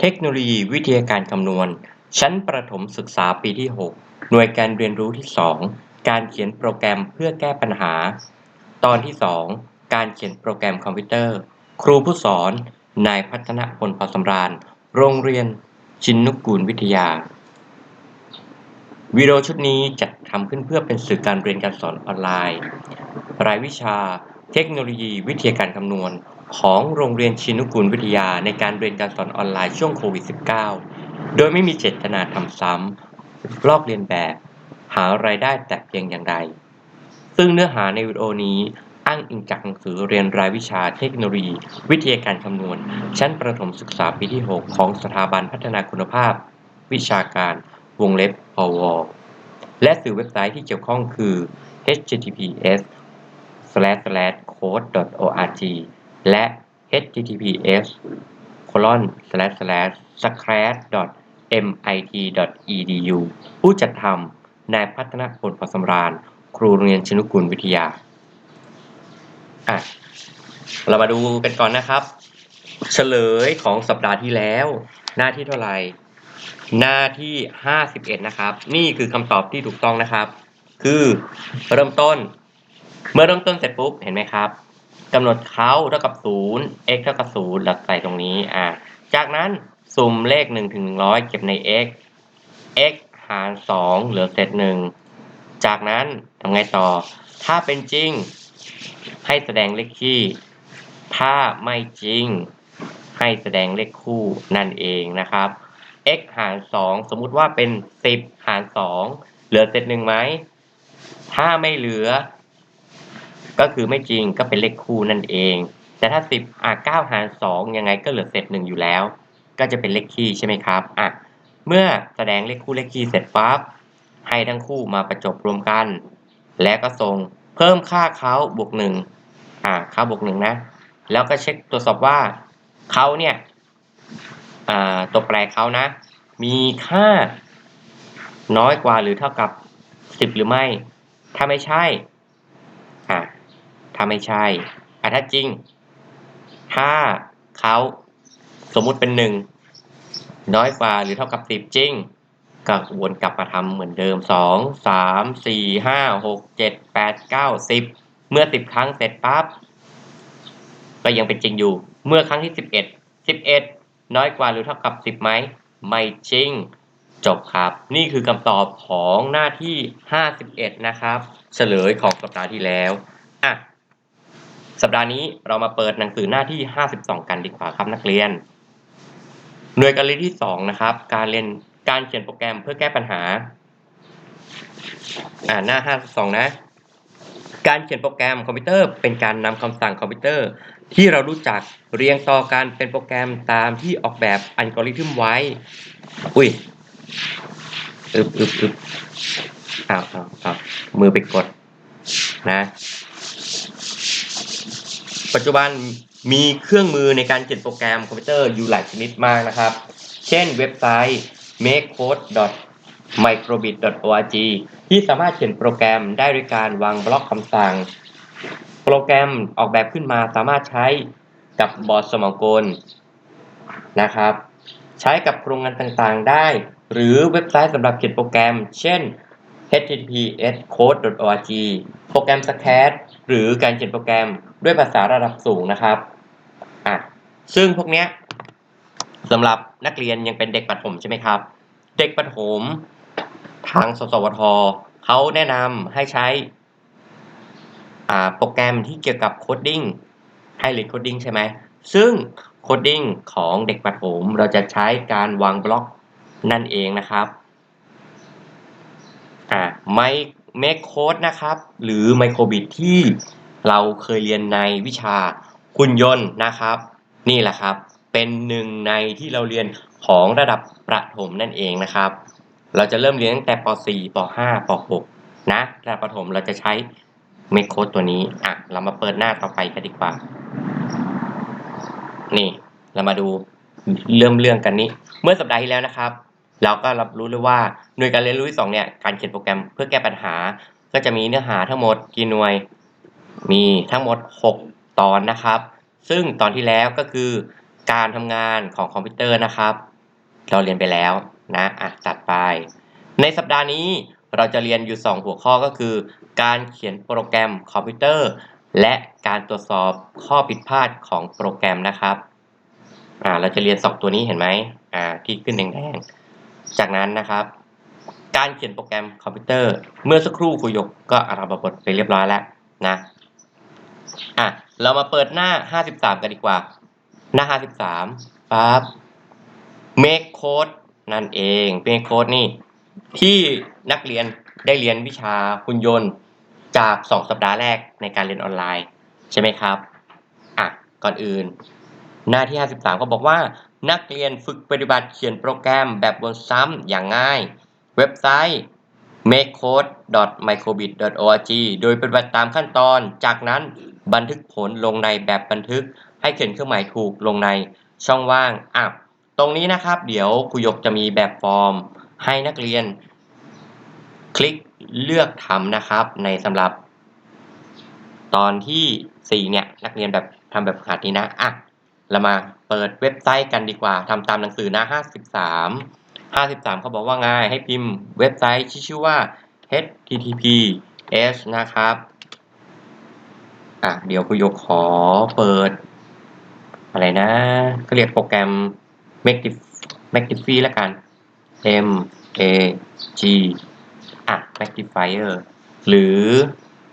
เทคโนโลยีวิทยาการคำนวณ ชั้นประถมศึกษาปีที่ 6 หน่วยการเรียนรู้ที่ 2 การเขียนโปรแกรมเพื่อแก้ปัญหา ตอนที่ 2 การเขียนโปรแกรมคอมพิวเตอร์ ครูผู้สอน นายพัฒนพลพอสำราญ โรงเรียน ชินนุกูลวิทยา วิดีโอชุดนี้จัดทำขึ้นเพื่อเป็นสื่อการเรียนการสอนออนไลน์ รายวิชา เทคโนโลยีวิทยาการคำนวณ ของโรงเรียนชินุกูลวิทยาในการเรียนการสอนออนไลน์ช่วงโควิด -19 โดยไม่มีเจตนาทำซ้ำ ลอกเลียนแบบ หารายได้แต่เพียงอย่างใด ซึ่งเนื้อหาในวิดีโอนี้อ้างอิงจากหนังสือเรียนรายวิชาเทคโนโลยี วิทยาการคำนวณ ชั้นประถมศึกษาปีที่ 6 ของสถาบันพัฒนาคุณภาพ วิชาการวงเล็บพวและสื่อเว็บไซต์ที่เกี่ยวข้องคือ https code.org และ https colon slash slash scratch mit edu ผู้จัดทำนายพัฒนพลพอสำราญ ครูโรงเรียนชนุกูลวิทยา อะ เรามาดูกันก่อนนะครับ เฉลยของสัปดาห์ที่แล้ว หน้าที่เท่าไหร่หน้าที่ 51 นะครับ นี่คือคำตอบที่ถูกต้องนะครับ คือเริ่มต้น เมื่อเริ่มต้นเสร็จปุ๊บ เห็นไหมครับ กำหนดเขาเท่ากับ 0 x เท่ากับ0แล้วใส่ตรงนี้อ่าจากนั้นสุ่มเลข1ถึง100 เก็บใน x x หาร 2 เหลือเศษ1จากนั้นทำไงต่อ ถ้าเป็นจริง ให้แสดงเลขคี่ ถ้าไม่จริง ให้แสดงเลขคู่นั่นเองนะครับ x หาร 2 สมมุติว่าเป็น 10 หาร 2 เหลือเศษ1ไหม ถ้าไม่เหลือ ก็คือไม่จริงก็เป็นเลขคู่นั่นเอง แต่ถ้า 10อะ9หาร2ยังไงก็เหลือเศษ1อยู่แล้ว ก็จะเป็นเลขคี่ใช่ไหมครับอะเมื่อแสดงเลขคู่เลขคี่เสร็จปั๊บให้ทั้งคู่มาประจบรวมกัน แล้วก็ส่งเพิ่มค่าเขาบวก1อะเขาบวก1นะแล้วก็เช็คตรวจสอบว่าเขาเนี่ยอ่าตัวแปรเขานะ มีค่าน้อยกว่าหรือเท่ากับ 10 หรือไม่ ถ้าไม่ใช่อะ ถ้าไม่ใช่อะถ้าจริง ถ้าเขาสมมุติเป็น1น้อยกว่าหรือเท่ากับ10จริง ก็วนกลับมาทำเหมือนเดิม2 3 4 5 6 7 8 9 10เจ็ดแปดเก้าสิบเมื่อ10ครั้งเสร็จปั๊บก็ยังเป็นจริงอยู่ เมื่อครั้งที่11 11น้อยกว่าหรือเท่ากับ10ไหมไม่จริงจบครับ นี่คือคำตอบของหน้าที่ 51 นะครับ เฉลยของสัปดาห์ที่แล้วอะ สัปดาห์นี้เรามาเปิดหนังสือหน้าที่ 52 กันดีกว่าครับนักเรียน หน่วยการเรียนที่ 2 นะครับ การเรียนการเขียนโปรแกรมเพื่อแก้ปัญหา อ่าหน้า 52 นะ การเขียนโปรแกรมคอมพิวเตอร์ เป็นการนำคำสั่งคอมพิวเตอร์ ที่เรารู้จักเรียงต่อกันเป็นโปรแกรมตามที่ออกแบบอัลกอริทึมไว้ อุ้ยอึบอึบอึบอ้าวอ้าวอ้าวมือไปกดนะ ปัจจุบันมีเครื่องมือในการเขียนโปรแกรมคอมพิวเตอร์อยู่หลายชนิดมากนะครับ เช่นเว็บไซต์ makecode.microbit.org ที่สามารถเขียนโปรแกรมได้ด้วยการวางบล็อกคำสั่ง โปรแกรมออกแบบขึ้นมาสามารถใช้กับบอร์ดสมองกลนะครับ ใช้กับโครงงานต่างๆได้ หรือเว็บไซต์สำหรับเขียนโปรแกรม เช่น https code.org โปรแกรม SCAD หรือการเขียนโปรแกรมด้วยภาษาระดับสูงนะครับอะซึ่งพวกเนี้ยสำหรับนักเรียนยังเป็นเด็กประถมใช่ไหมครับ เด็กประถมทางสสวทเขาแนะนำให้ใช้โปรแกรมที่เกี่ยวกับโคดดิ้งให้เรียนโคดดิ้งใช่ไหมซึ่งโคดดิ้งของเด็กประถมเราจะใช้การวางบล็อกนั่นเองนะครับอ่าไม่ เมคโค้ดนะครับ หรือไมโครบิทที่เราเคยเรียนในวิชาหุ่นยนต์นะครับ นี่แหละครับ เป็นหนึ่งในที่เราเรียนของระดับประถมนั่นเองนะครับ เราจะเริ่มเรียนตั้งแต่ป .4 ป .5 ป .6 นะระดับประถมเราจะใช้เมคโค้ดตัวนี้อะเรามาเปิดหน้าต่อไปกันดีกว่า นี่เรามาดูเริ่มเรื่องกันนี้ เมื่อสัปดาห์ที่แล้วนะครับ เราก็รับรู้เลยว่าหน่วยการเรียนรู้ที่สองเนี่ยการเขียนโปรแกรมเพื่อแก้ปัญหา ก็จะมีเนื้อหาทั้งหมดกี่หน่วย มีทั้งหมด 6 ตอนนะครับ ซึ่งตอนที่แล้วก็คือการทำงานของคอมพิวเตอร์นะครับ เราเรียนไปแล้วนะอะตัดไป ในสัปดาห์นี้เราจะเรียนอยู่ 2 หัวข้อก็คือ การเขียนโปรแกรมคอมพิวเตอร์ และการตรวจสอบข้อผิดพลาดของโปรแกรมนะครับอ่าเราจะเรียน 2 ตัวนี้เห็นไหมอ่าที่ขึ้นแดงๆ จากนั้นนะครับ การเขียนโปรแกรมคอมพิวเตอร์ เมื่อสักครู่ครูยกก็อารัมบทไปเรียบร้อยแล้วนะอะเรามาเปิดหน้า 53 กันดีกว่า หน้า 53ปั๊บ make code นั่นเอง make code นี่ ที่นักเรียนได้เรียนวิชาหุ่นยนต์จาก 2 สัปดาห์แรกในการเรียนออนไลน์ ใช่ไหมครับ อะ ก่อนอื่น หน้าที่ 53 ก็บอกว่า นักเรียนฝึกปฏิบัติเขียนโปรแกรมแบบวนซ้ำอย่างง่าย เว็บไซต์ makecode.microbit.org โดยปฏิบัติตามขั้นตอน จากนั้นบันทึกผลลงในแบบบันทึก ให้เขียนเครื่องหมายถูกลงในช่องว่างอะตรงนี้นะครับ เดี๋ยวครูยกจะมีแบบฟอร์ม ให้นักเรียน คลิกเลือกทำนะครับ ในสำหรับ ตอนที่ 4 เนี่ย นักเรียนแบบทำแบบฝึกหัดนี้นะอะ เรามาเปิดเว็บไซต์กันดีกว่าทำตามหนังสือหนะ53 53 เขาบอกว่าไงให้พิมพ์เว็บไซต์ที่ชื่อว่า https นะครับ อะ เดี๋ยวครูยกขอเปิด อะไรนะเขาเรียกโปรแกรม Magify แล้วกัน M A G อะ Magnifier หรือ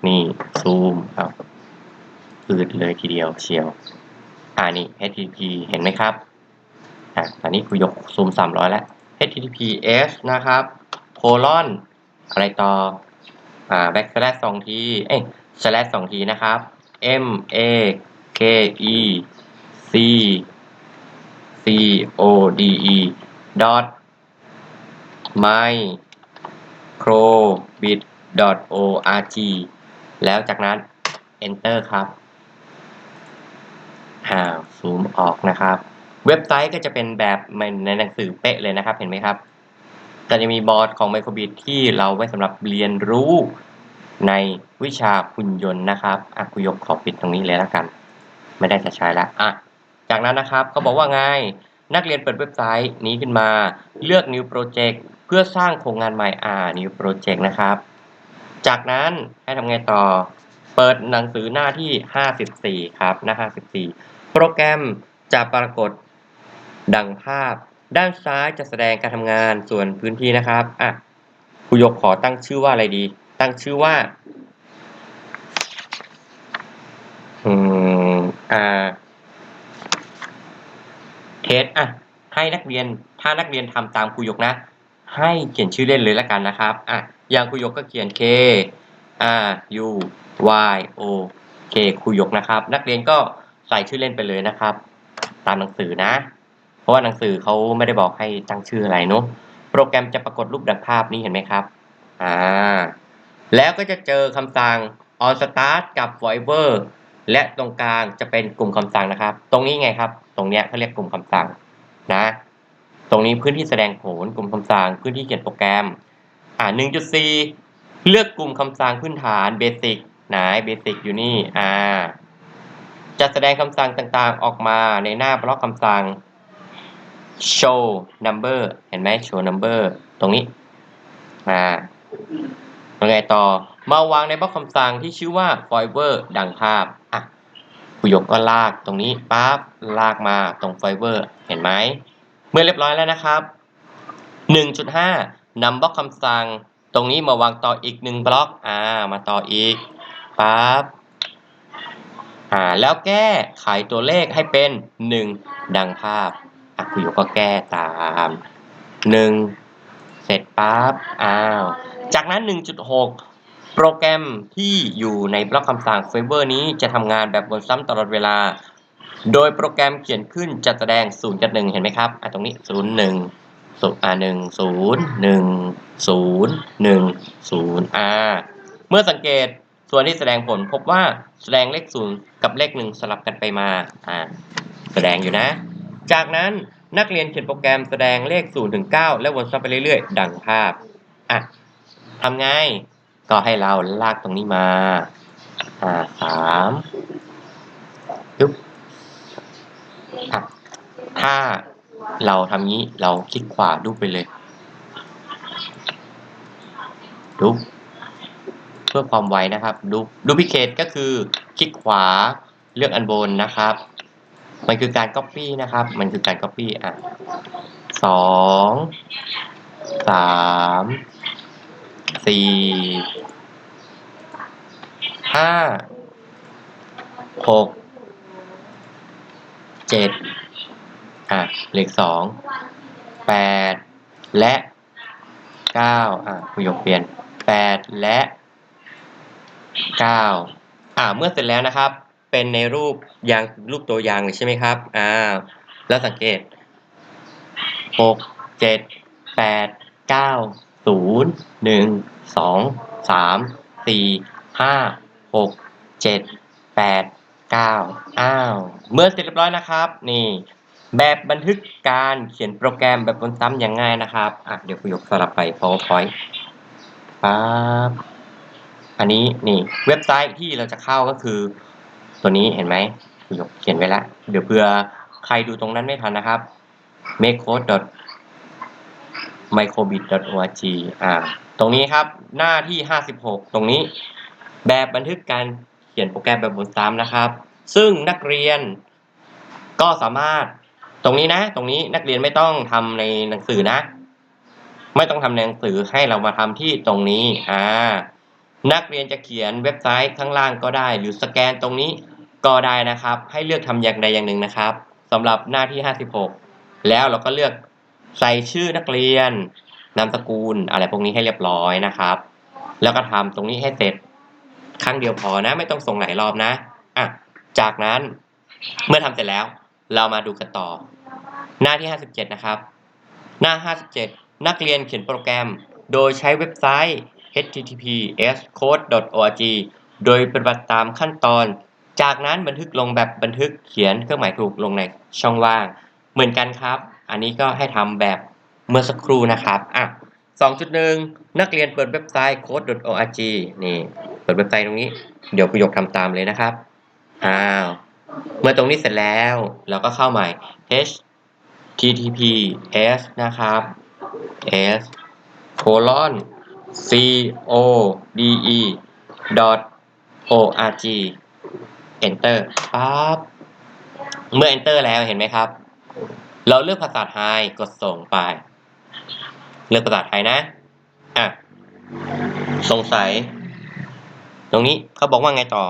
นี่ ซูมครับอืดเลยทีเดียวเชียว อ่านี่ HTTP เห็นไหมครับอะตอนนี้กูยกซูม 300 แล้ว HTTPS นะครับ colon อะไรต่อ อ่า backslash สองที เอ้ย slash สองทีนะครับ M A K E C C O D E dot microbit dot org แล้วจากนั้น enter ครับ อ่าซูมออกนะครับ เว็บไซต์ก็จะเป็นแบบในหนังสือเป๊ะเลยนะครับเห็นไหมครับก็จะมีบอร์ดของ Microbit ที่เราไว้สำหรับเรียนรู้ในวิชาหุ่นยนต์นะครับอะคุยกขอปิดตรงนี้เลยแล้วกัน ไม่ได้จะใช้แล้วอะจากนั้นนะครับเขาบอกว่าไงนักเรียนเปิดเว็บไซต์นี้ขึ้นมา เลือก New Project เพื่อสร้างโครงงานใหม่อ่า New Project นะครับ จากนั้นให้ทำไงต่อ เปิดหนังสือหน้าที่ 54 ครับ หน้า 54 โปรแกรมจะปรากฏดังภาพ ด้านซ้ายจะแสดงการทำงานส่วนพื้นที่นะครับอะครูยกขอตั้งชื่อว่าอะไรดี ตั้งชื่อว่าอืมอ่าเทสอะให้นักเรียนถ้านักเรียนทำตามครูยกนะ ให้เขียนชื่อเล่นเลยละกันนะครับอะอย่างครูยกก็เขียน K R U Y O K ครูยกนะครับ นักเรียนก็ ใส่ชื่อเล่นไปเลยนะครับ ตามหนังสือนะ เพราะว่าหนังสือเขาไม่ได้บอกให้ตั้งชื่ออะไรเนาะโปรแกรมจะปรากฏรูปดังภาพนี้เห็นไหมครับอ่าแล้วก็จะเจอคำสั่ง on start กับ forever และตรงกลางจะเป็นกลุ่มคำสั่งนะครับ ตรงนี้ไงครับ ตรงเนี้ยเขาเรียกกลุ่มคำสั่งนะ ตรงนี้พื้นที่แสดงผลกลุ่มคำสั่งพื้นที่เขียนโปรแกรม อ่า1.4 เลือกกลุ่มคำสั่งพื้นฐาน basic ไหน basic อยู่นี่ อ่า จะแสดงคำสั่งต่างๆออกมาในหน้าบล็อกคำสั่ง show number เห็นไหม show number ตรงนี้มายังไงต่อ มาวางในบล็อกคำสั่งที่ชื่อว่า forever ดังภาพอะกูยกก็ลากตรงนี้ปั๊บลากมาตรง forever เห็นไหม เมื่อเรียบร้อยแล้วนะครับ 1.5นำบล็อกคำสั่ง ตรงนี้มาวางต่ออีกหนึ่งบล็อก อ่า มาต่ออีกปั๊บ อ่าแล้วแก้ไขตัวเลขให้เป็น 1 ดังภาพอะคุยก็แก้ตาม 1 เสร็จปั๊บอ้าวจากนั้น 1.6 โปรแกรมที่อยู่ในบล็อกคำสั่ง Fiber นี้จะทำงานแบบวนซ้ำตลอดเวลา โดยโปรแกรมเขียนขึ้นจะแสดง 0 กับ 1 เห็นไหมครับอะตรงนี้ 0 1 0อ่า1 0 1 0 1 0อ่าเมื่อสังเกต ส่วนที่แสดงผลพบว่าแสดงเลข0กับเลข1สลับกันไปมาอ่าแสดงอยู่นะ จากนั้นนักเรียนเขียนโปรแกรมแสดงเลข0ถึง9และวนซ้ำไปเรื่อยๆ ดังภาพอะทำไงก็ให้เราลากตรงนี้มาอ่าสามยุบอะถ้าเราทำงี้เราคลิกขวาดูไปเลยดู พื่อความไวนะครับดูดูพิเคตก็คือคลิกขวาเลือกอันบนนะครับ มันคือการ Copy นะครับ มันคือการ Copy อะสองสามสี่ห้าหกเจ็ดอะเลขสองแปดและเก้าอะคุณยกเปลี่ยนแปดและ เก้าอ่าเมื่อเสร็จแล้วนะครับ เป็นในรูปยางรูปตัวยางเลยใช่ไหมครับอ่าแล้วสังเกตหกเจ็ดแปดเก้าศูนย์หนึ่งสองสามสี่ห้าหกเจ็ดแปดเก้าอ้าว เมื่อเสร็จเรียบร้อยนะครับ นี่ แบบบันทึกการเขียนโปรแกรมแบบบนซ้ำอย่างง่ายนะครับ อะ เดี๋ยวคุยกสลับไป PowerPoint ปั๊บ อันนี้นี่เว็บไซต์ที่เราจะเข้าก็คือ ตัวนี้เห็นไหมคุณยกเขียนไว้แล้ว เดี๋ยวเผื่อใครดูตรงนั้นไม่ทันนะครับ makecode microbit.org อ่า ตรงนี้ครับหน้าที่ 56 ตรงนี้ แบบบันทึกการเขียนโปรแกรมแบบบนซ้ำนะครับ ซึ่งนักเรียนก็สามารถตรงนี้นะ ตรงนี้นักเรียนไม่ต้องทำในหนังสือนะ ไม่ต้องทำในหนังสือให้เรามาทำที่ตรงนี้ อ่า นักเรียนจะเขียนเว็บไซต์ข้างล่างก็ได้ หรือสแกนตรงนี้ก็ได้นะครับ ให้เลือกทำอย่างใดอย่างหนึ่งนะครับสำหรับหน้าที่ 56 แล้วเราก็เลือกใส่ชื่อนักเรียน นามสกุล อะไรพวกนี้ให้เรียบร้อยนะครับ แล้วก็ทำตรงนี้ให้เสร็จครั้งเดียวพอนะ ไม่ต้องส่งหลายรอบนะอะจากนั้นเมื่อทำเสร็จแล้ว เรามาดูกันต่อ หน้าที่ 57 นะครับ หน้า 57 นักเรียนเขียนโปรแกรม โดยใช้เว็บไซต์ https code.org โดยปฏิบัติตามขั้นตอน จากนั้นบันทึกลงแบบบันทึกเขียนเครื่องหมายถูกลงในช่องว่าง เหมือนกันครับ อันนี้ก็ให้ทำแบบเมื่อสักครู่นะครับอะ2.1 นักเรียนเปิดเว็บไซต์ code.org นี่เปิดเว็บไซต์ตรงนี้ เดี๋ยวประโยคทำตามเลยนะครับอ้าวเมื่อตรงนี้เสร็จแล้วเราก็เข้าใหม่ https นะครับ s colon c o d e dot org enter ปั๊บเมื่อ enter แล้วเห็นไหมครับ เราเลือกภาษาไทยกดส่งไป เลือกภาษาไทยนะอะสงสัย ตรงนี้เขาบอกว่าไงต่อ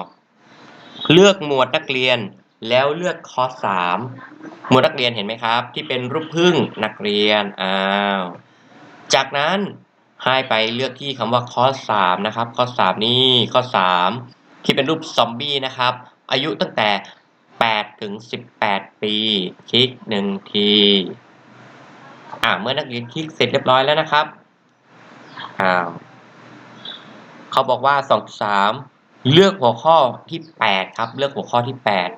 เลือกหมวดนักเรียนแล้วเลือกคอร์สสามหมวดนักเรียนเห็นไหมครับ ที่เป็นรูปพึ่งนักเรียนอ้าวจากนั้น ให้ไปเลือกที่คำว่าคอร์สสามนะครับคอร์สสามนี่คอร์สสามที่เป็นรูปซอมบี้นะครับ อายุตั้งแต่แปดถึงสิบแปดปี คลิกหนึ่งที อ่าเมื่อนักเรียนคลิกเสร็จเรียบร้อยแล้วนะครับอ้าวเขาบอกว่าสองสามเลือกหัวข้อที่แปดครับ เลือกหัวข้อที่แปด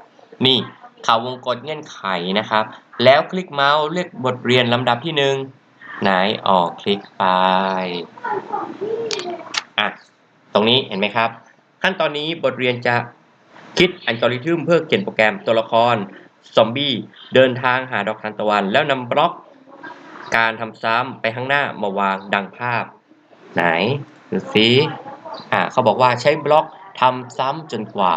นี่เขาวงกลเงื่อนไขนะครับ แล้วคลิกเมาส์เลือกบทเรียนลำดับที่หนึ่ง ไหนออกคลิกไปอะตรงนี้เห็นไหมครับ ขั้นตอนนี้บทเรียนจะคิดอัลกอริทึมเพื่อเขียนโปรแกรมตัวละคร ซอมบี้ เดินทางหาดอกทานตะวัน แล้วนำบล็อกการทำซ้ำไปข้างหน้ามาวางดังภาพ ไหนดูสิอ่าเขาบอกว่าใช้บล็อกทำซ้ำจนกว่า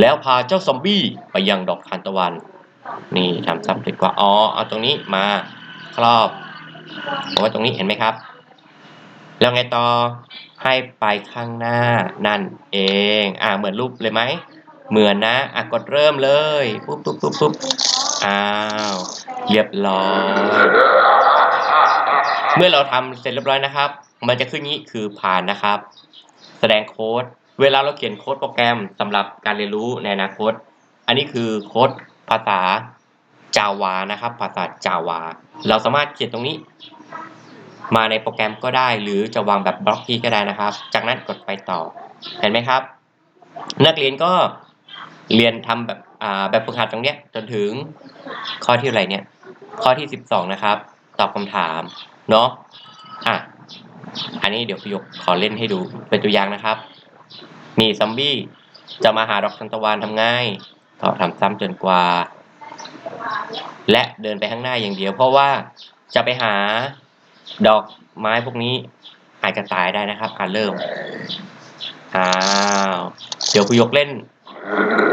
แล้วพาเจ้าซอมบี้ไปยังดอกทานตะวัน นี่ทำซ้ำจนกว่าอ๋อเอาตรงนี้มาครอบ เอาไว้ตรงนี้เห็นไหมครับ แล้วไงต่อให้ไปข้างหน้านั่นเอง อ่าเหมือนรูปเลยไหม เหมือนนะ อะกดเริ่มเลยปุ๊บปุ๊บปุ๊บปุ๊บอ้าว เรียบร้อย เมื่อเราทำเสร็จเรียบร้อยนะครับ มันจะขึ้นนี้คือผ่านนะครับ แสดงโค้ด เวลาเราเขียนโค้ดโปรแกรมสำหรับการเรียนรู้ในอนาคต อันนี้คือโค้ดภาษา Java นะครับภาษา Java เราสามารถเขียนตรงนี้ มาในโปรแกรมก็ได้ หรือจะวางแบบบล็อกที่ก็ได้นะครับ จากนั้นกดไปต่อ เห็นไหมครับ นักเรียนก็เรียนทำแบบอ่าแบบฝึกหัดตรงเนี้ยจนถึงข้อที่อะไรเนี่ย ข้อที่ 12 นะครับ ตอบคำถามเนาะอะอันนี้เดี๋ยวพี่ยกขอเล่นให้ดูเป็นตัวอย่างนะครับมีซอมบี้จะมาหาดอกทานตะวันทำง่ายก็ทำซ้ำจนกว่า และเดินไปข้างหน้าอย่างเดียว เพราะว่าจะไปหาดอกไม้พวกนี้อาจจะตายได้นะครับอ่าเริ่มอ้าวเดี๋ยวคุยกเล่น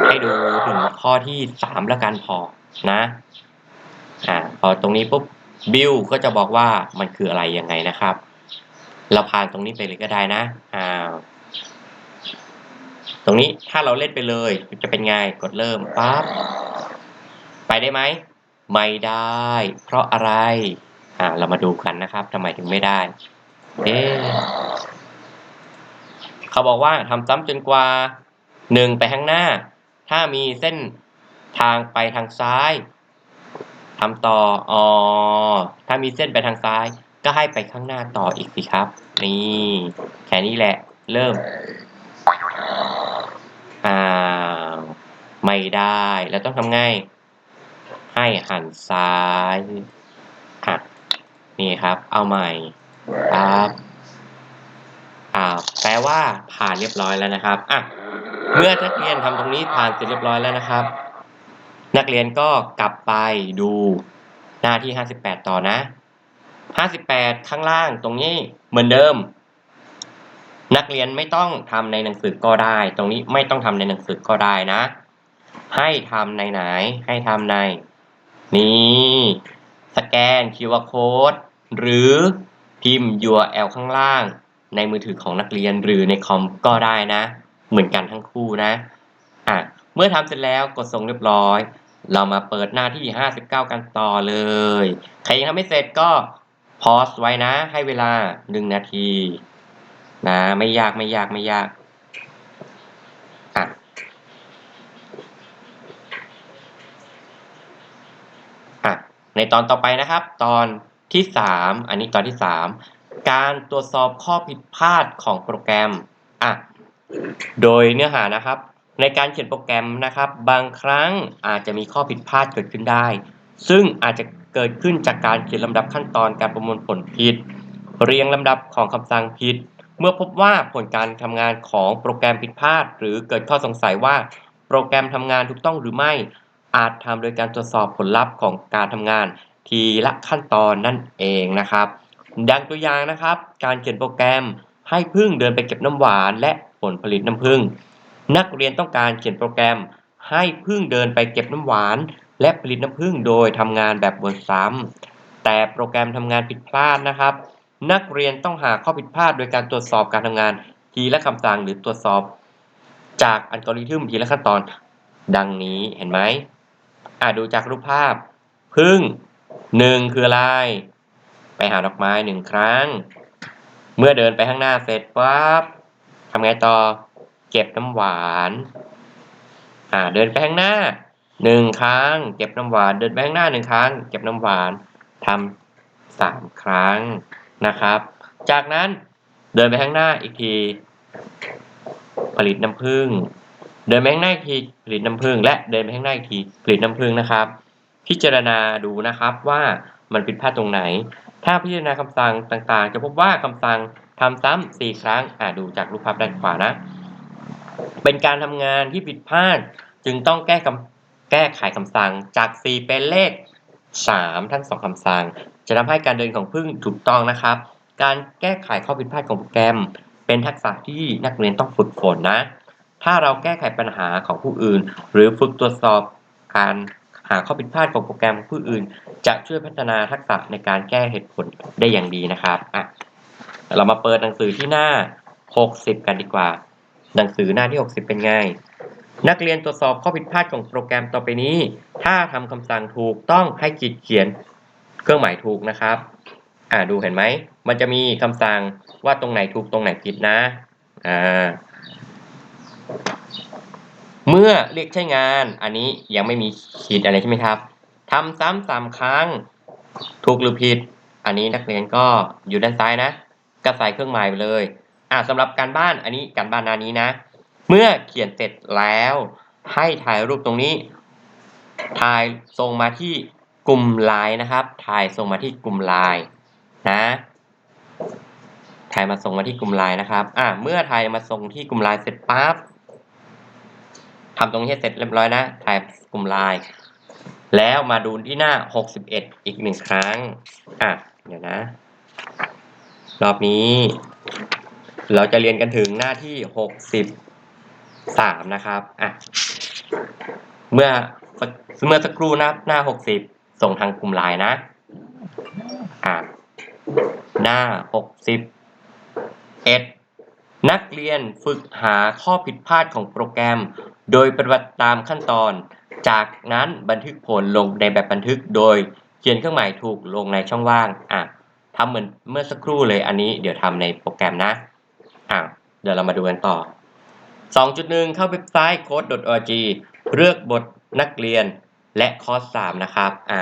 ให้ดูถึงข้อที่สามแล้วกันพอนะอ่าพอตรงนี้ปุ๊บบิลก็จะบอกว่ามันคืออะไรยังไงนะครับ เราผ่านตรงนี้ไปเลยก็ได้นะอ้าวตรงนี้ถ้าเราเล่นไปเลยจะเป็นไงกดเริ่มปั๊บ ไปได้ไหม ไม่ได้ เพราะอะไร อ่า เรามาดูกันนะครับทำไมถึงไม่ได้ เอ๊เขาบอกว่าทำซ้ำจนกว่าหนึ่งไปข้างหน้า ถ้ามีเส้นทางไปทางซ้ายทำต่อ อ๋อ ถ้ามีเส้นไปทางซ้าย ก็ให้ไปข้างหน้าต่ออีกสิครับ นี่ แค่นี้แหละ เริ่มอ้าไม่ได้ แล้วต้องทำไง ให้หันซ้ายอะนี่ครับ เอาใหม่ครับอ่าแปลว่าผ่านเรียบร้อยแล้วนะครับอะเมื่อนักเรียนทำตรงนี้ผ่านเสร็จเรียบร้อยแล้วนะครับ นักเรียนก็กลับไปดูหน้าที่ 58 ต่อนะ 58 ข้างล่างตรงนี้เหมือนเดิม นักเรียนไม่ต้องทำในหนังสือก็ได้ ตรงนี้ไม่ต้องทำในหนังสือก็ได้นะ ให้ทำในไหน ให้ทำใน นี่ สแกน QR code หรือพิมพ์ URL ข้างล่าง ในมือถือของนักเรียนหรือในคอมก็ได้นะ เหมือนกันทั้งคู่นะอะเมื่อทำเสร็จแล้วกดส่งเรียบร้อย เรามาเปิดหน้าที่ 59 กันต่อเลย ใครยังทำไม่เสร็จก็พอสไว้นะ ให้เวลา 1 นาที นะ ไม่ยากไม่ยากไม่ยากอะ อะ ในตอนต่อไปนะครับ ตอนที่ 3 อันนี้ตอนที่ 3 การตรวจสอบข้อผิดพลาดของโปรแกรมอะโดยเนื้อหานะครับ ในการเขียนโปรแกรมนะครับ บางครั้งอาจจะมีข้อผิดพลาดเกิดขึ้นได้ ซึ่งอาจจะเกิดขึ้นจากการเขียนลำดับขั้นตอนการประมวลผลผิด เรียงลำดับของคำสั่งผิด เมื่อพบว่าผลการทำงานของโปรแกรมผิดพลาด หรือเกิดข้อสงสัยว่าโปรแกรมทำงานถูกต้องหรือไม่ อาจทำโดยการตรวจสอบผลลัพธ์ของการทำงาน ทีละขั้นตอนนั่นเองนะครับดังตัวอย่างนะครับ การเขียนโปรแกรมให้พึ่งเดินไปเก็บน้ำหวานและผลผลิตน้ำผึ้งนักเรียนต้องการเขียนโปรแกรมให้พึ่งเดินไปเก็บน้ำหวาน และผลิตน้ำผึ้งโดยทำงานแบบวนซ้ำแต่โปรแกรมทำงานผิดพลาดนะครับ นักเรียนต้องหาข้อผิดพลาดโดยการตรวจสอบการทำงานทีละคำสั่งหรือตรวจสอบ จากอัลกอริทึมทีละขั้นตอน ดังนี้เห็นไหม อ่าดูจากรูปภาพ พึ่งหนึ่งคืออะไร ไปหาดอกไม้หนึ่งครั้ง เมื่อเดินไปข้างหน้าเสร็จปั๊บทำไงต่อ เก็บน้ำหวาน อ่า เดินไปข้างหน้าหนึ่งครั้ง เก็บน้ำหวาน เดินไปข้างหน้าหนึ่งครั้ง เก็บน้ำหวานทำสามครั้งนะครับ จากนั้นเดินไปข้างหน้าอีกที ผลิตน้ำผึ้ง เดินไปข้างหน้าอีกทีผลิตน้ำผึ้งและเดินไปข้างหน้าอีกทีผลิตน้ำผึ้งนะครับ พิจารณาดูนะครับว่ามันผิดพลาดตรงไหน ถ้าพิจารณาคำสั่งต่างๆ จะพบว่าคำสั่งทำซ้ำสี่ครั้งอ่าดูจากรูปภาพด้านขวานะ เป็นการทำงานที่ผิดพลาดจึงต้องแก้คำแก้ไขคำสั่งจาก 4 เป็นเลข 3 ทั้ง 2คำสั่ง จะทำให้การเดินของพึ่งถูกต้องนะครับ การแก้ไขข้อผิดพลาดของโปรแกรม เป็นทักษะที่นักเรียนต้องฝึกฝนนะ ถ้าเราแก้ไขปัญหาของผู้อื่น หรือฝึกตรวจสอบการหาข้อผิดพลาดของโปรแกรมผู้อื่น จะช่วยพัฒนาทักษะในการแก้เหตุผลได้อย่างดีนะครับอะเรามาเปิดหนังสือที่หน้า 60 กันดีกว่า หนังสือหน้าที่ 60 เป็นไง นักเรียนตรวจสอบข้อผิดพลาดของโปรแกรมต่อไปนี้ ถ้าทำคำสั่งถูกต้องให้ขีดเขียนเครื่องหมายถูกนะครับ อ่าดูเห็นไหม มันจะมีคำสั่งว่าตรงไหนถูกตรงไหนผิดนะ อ่า เมื่อเรียกใช้งานอันนี้ยังไม่มีขีดอะไรใช่ไหมครับทำซ้ำสามครั้ง ถูกหรือผิด อันนี้นักเรียนก็อยู่ด้านซ้ายนะก็ใส่เครื่องหมายไปเลยอ่าสำหรับการบ้านอันนี้การบ้านหนานี้นะ เมื่อเขียนเสร็จแล้ว ให้ถ่ายรูปตรงนี้ ถ่ายส่งมาที่กลุ่มไลน์นะครับ ถ่ายส่งมาที่กลุ่มไลน์นะถ่ายมาส่งมาที่กลุ่มไลน์นะครับ อ่า เมื่อถ่ายมาส่งที่กลุ่มไลน์เสร็จปั๊บ ทำตรงนี้เสร็จเรียบร้อยนะถ่ายกลุ่มไลน์แล้วมาดูที่หน้า 61 อีกหนึ่งครั้ง อะ เดี๋ยวนะ รอบนี้ เราจะเรียนกันถึงหน้าที่ 63 นะครับ อะ เมื่อเมื่อสักครู่นะหน้า 60 ส่งทางกลุ่มไลน์นะ อะ หน้า 61 นักเรียนฝึกหาข้อผิดพลาดของโปรแกรม โดยปฏิบัติตามขั้นตอน จากนั้นบันทึกผลลงในแบบบันทึกโดยเขียนเครื่องหมายถูกลงในช่องว่างอะทำเหมือนเมื่อสักครู่เลยอันนี้เดี๋ยวทำในโปรแกรมนะอะเดี๋ยวเรามาดูกันต่อ 2.1 เข้าเว็บไซต์ code.org เลือกบทนักเรียนและคอร์ส3นะครับอะ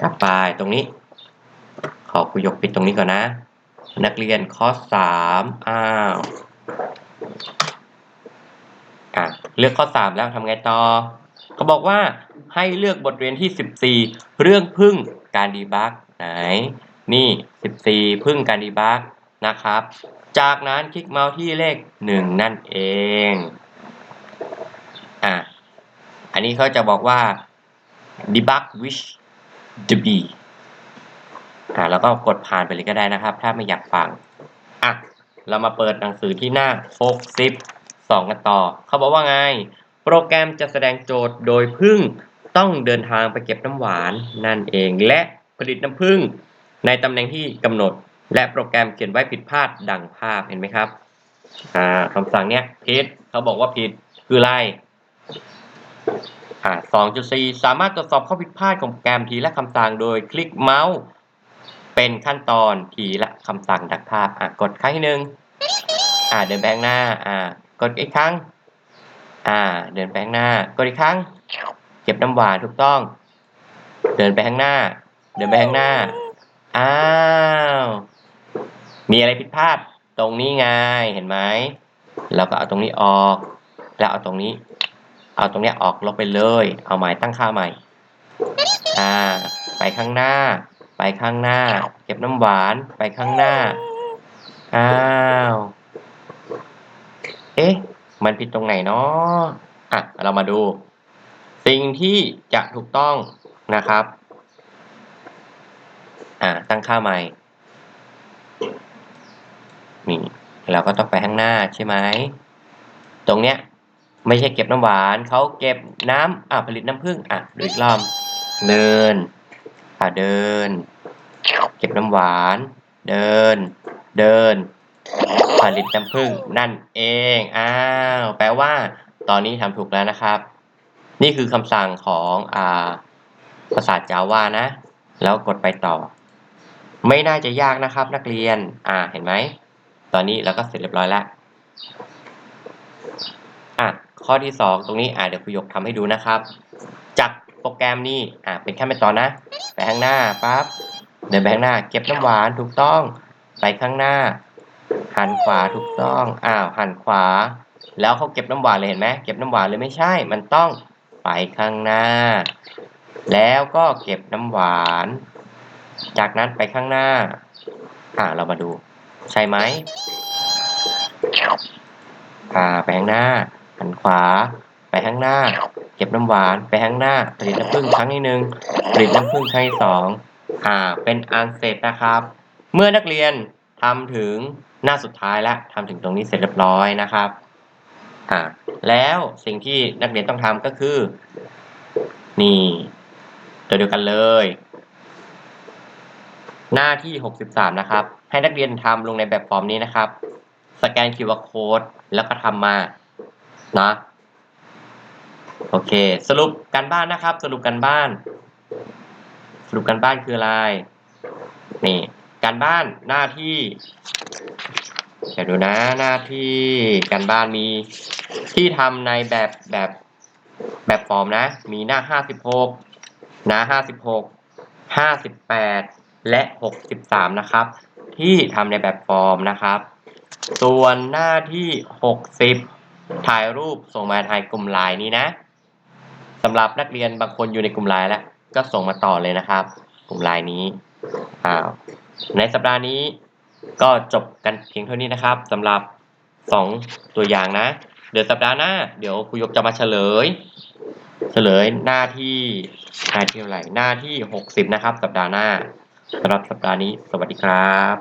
กลับไปตรงนี้ ขอคุยกปิดตรงนี้ก่อนนะ นักเรียนคอร์ส3อ้าวอะเลือกข้อ3แล้วทำไงต่อเขาบอกว่าให้เลือกบทเรียนที่ 14 เรื่องพึ่งการดีบักไหน นี่ 14 พึ่งการดีบักนะครับ จากนั้นคลิกเมาส์ที่เลข 1 นั่นเองอะอันนี้เขาจะบอกว่า debug which to be อะแล้วก็กดผ่านไปเลยก็ได้นะครับ ถ้าไม่อยากฟังอะเรามาเปิดหนังสือที่หน้า 62 กันต่อ เขาบอกว่าไง โปรแกรมจะแสดงโจทย์โดยพึ่งต้องเดินทางไปเก็บน้ำหวานนั่นเอง และผลิตน้ำผึ้งในตำแหน่งที่กำหนด และโปรแกรมเขียนไว้ผิดพลาดดังภาพเห็นไหมครับอ่าคำสั่งเนี้ยผิดเขาบอกว่าผิดคืออะไรอ่า2.4 สามารถตรวจสอบข้อผิดพลาดของโปรแกรมทีละคำสั่งโดยคลิกเมาส์ เป็นขั้นตอนทีละคำสั่งดักภาพอะกดครั้งที่หนึ่งอ่าเดินแบงหน้าอ่ากดอีกครั้งอ่าเดินไปข้างหน้ากดอีกครั้ง เก็บน้ำหวานถูกต้อง เดินไปข้างหน้า เดินไปข้างหน้าอ้าวมีอะไรผิดพลาดตรงนี้ไงเห็นไหมเราก็เอาตรงนี้ออก แล้วเอาตรงนี้ เอาตรงเนี้ยออกลบไปเลย เอาหมายตั้งค่าใหม่อ่าไปข้างหน้า ไปข้างหน้า เก็บน้ำหวานไปข้างหน้า อ้าว เอ๊ะ มันผิดตรงไหนเนาะอะ เรามาดู สิ่งที่จะถูกต้องนะครับ อ่า ตั้งค่าใหม่ นี่ เราก็ต้องไปข้างหน้าใช่ไหม ตรงเนี้ย ไม่ใช่เก็บน้ำหวาน เขาเก็บน้ำอ่าผลิตน้ำผึ้งอะดูอีกรอบเดินอ่าเดินเก็บน้ำหวาน เดิน เดิน ผลิตน้ำผึ้งนั่นเอง อ้าว แปลว่า ตอนนี้ทำถูกแล้วนะครับ นี่คือคำสั่งของอ่าภาษาจาวานะ แล้วกดไปต่อ ไม่น่าจะยากนะครับ นักเรียน อ่า เห็นไหม ตอนนี้เราก็เสร็จเรียบร้อยแล้วอะ ข้อที่สองตรงนี้ อ่าเดี๋ยวครูยกทำให้ดูนะครับ จากโปรแกรมนี้ อ่าเป็นขั้นเป็นตอนนะ ไปข้างหน้าปั๊บ เดินไปข้างหน้า เก็บน้ำหวานถูกต้อง ไปข้างหน้า หันขวาถูกต้อง อ้าว หันขวา แล้วเขาเก็บน้ำหวานเลยเห็นไหมเก็บน้ำหวานเลยไม่ใช่ มันต้องไปข้างหน้า แล้วก็เก็บน้ำหวาน จากนั้นไปข้างหน้า อ่าเรามาดู ใช่ไหมอ่าไปข้างหน้า หันขวา ไปข้างหน้า เก็บน้ำหวาน ไปข้างหน้าผลิตน้ำผึ้งครั้งที่หนึ่งผลิตน้ำผึ้งครั้งที่สอง อ่าเป็นอันเสร็จนะครับ เมื่อนักเรียนทำถึงหน้าสุดท้ายแล้วทำถึงตรงนี้เสร็จเรียบร้อยนะครับอ่าแล้วสิ่งที่นักเรียนต้องทำก็คือ นี่ ตัวเดียวกันเลย หน้าที่ 63 นะครับ ให้นักเรียนทำลงในแบบฟอร์มนี้นะครับ สแกน QR code แล้วก็ทำมานะโอเค สรุปการบ้านนะครับ สรุปการบ้าน รุปการบ้านคืออะไร นี่ การบ้านหน้าที่ เดี๋ยวดูนะ หน้าที่การบ้านมีที่ทำในแบบแบบแบบฟอร์มนะ มีหน้า56หน้า56 58และ63นะครับ ที่ทำในแบบฟอร์มนะครับ ส่วนหน้าที่60ถ่ายรูปส่งมาทางกลุ่มไลน์นี้นะสำหรับนักเรียนบางคนอยู่ในกลุ่มไลน์แล้ว ก็ส่งมาต่อเลยนะครับกลุ่มไลน์นี้ในสัปดาห์นี้ก็จบกันเพียงเท่านี้นะครับสำหรับ 2 ตัวอย่างนะ เดี๋ยวสัปดาห์หน้า เดี๋ยวครูยกจะมาเฉลย เฉลยหน้าที่หน้าที่เท่ไรหน้าที่ 60 นะครับ สัปดาห์หน้าสำหรับสัปดาห์นี้ สวัสดีครับ